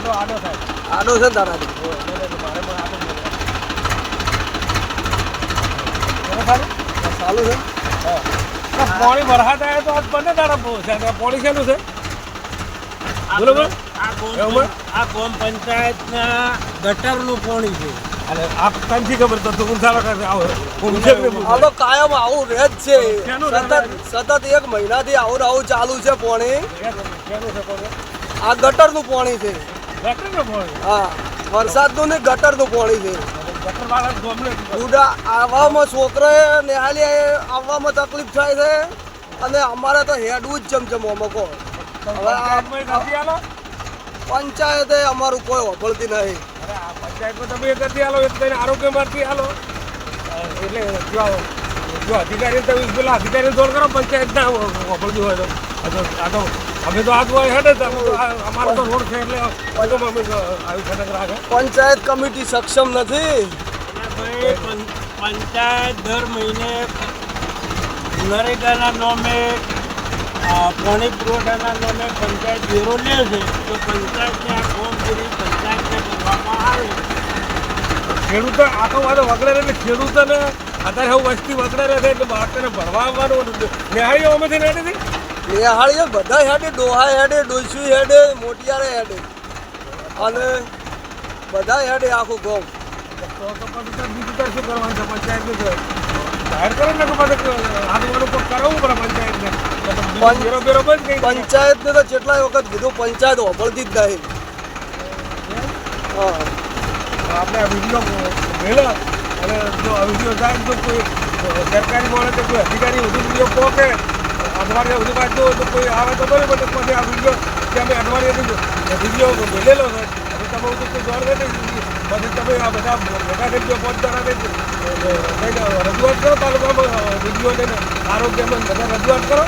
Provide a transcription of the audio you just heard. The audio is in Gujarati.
આડો આડો થાય આડો છે એટલે મારે પણ આડો? ચાલુ છે. પાણી વરસાદ આવે તો આજ બંને દાડા બહુ છે. પાણી શેનું છે? બરોબર આ ગોમ પંચાયતના ગટરનું પાણી છે. અને આ કંથી ખબર? તો સારો કરે આવો. કાયમ આવું રહે જ છે. સતત સતત એક મહિનાથી આવું આવું ચાલુ છે પાણી. છે? આ ગટરનું પોણી છે. હા વરસાદનું ને ગટરનું પાણી છે. બુડા આવવામાં છોકરાએ નિહાલી આવવામાં તકલીફ થાય છે. અને અમારે તો હેડવું જ ચમચમો અમુકો. પંચાયતે અમારું કોઈ વફળતી નહીં. અરે આ પંચાયતમાં તમે એક અરજી આલો, એક થઈને આરોગ્યમાંથી આલો. એટલે જો અધિકારી તમે પેલા અધિકારી ફોન કરો પંચાયત ના વફળતી હોય તો આ તો અમે તો આજ હોય હેડે અમારો તો રોડ છે એટલે બધું અમે આવી ખટક રાખે પંચાયત કમિટી સક્ષમ નથી. પંચાયત દર મહિને નરેગાના નામે પાણી પુરવઠાના નામે પંચાયત વેરો લે છે. તો પંચાયતને આ કામગીરી પંચાયતને કરવામાં આવે. ખેડૂતો આખો વાળો વગડે એટલે ખેડૂતોને અત્યારે હું વસ્તી વગડે રહે છે એટલે બાળકોને ભણવા આવવાનું ન્યાયીઓ અમેથી નથી નિહાળીએ બધા હેડે ડોહા હેડે ડોસી હેડે મોટિયારે હેડે. અને બધા હેડે આખું ગામ. તો તો તો શું કરવાનું છે પંચાયતનું તો જાહેર કરો ને કે તો તો તો કેટલાય વખત કીધું પંચાયત હોબળતી જ નહીં. હા. આપણે આ વીડિયો મેળો અને જો આ વીડિયો થાય તો કોઈ સરકારી માણસ કે કોઈ અધિકારી વધુ વીડિયો પહોંચે. અઠવાડિયા સુધી જો તો કોઈ આવે તો બરાબર પછી આ વીડિયો કે અમે અઠવાડિયાથી વીડિયો ભેલેલો છે. હવે તમે બધું કોઈ દોડ નથી પછી તમે આ બધા ભેગા થઈ ગયો પહોંચતા રજૂઆત કરો તાલુકામાં વીડિયો લઈને આરોગ્યમાં બધા રજૂઆત કરો.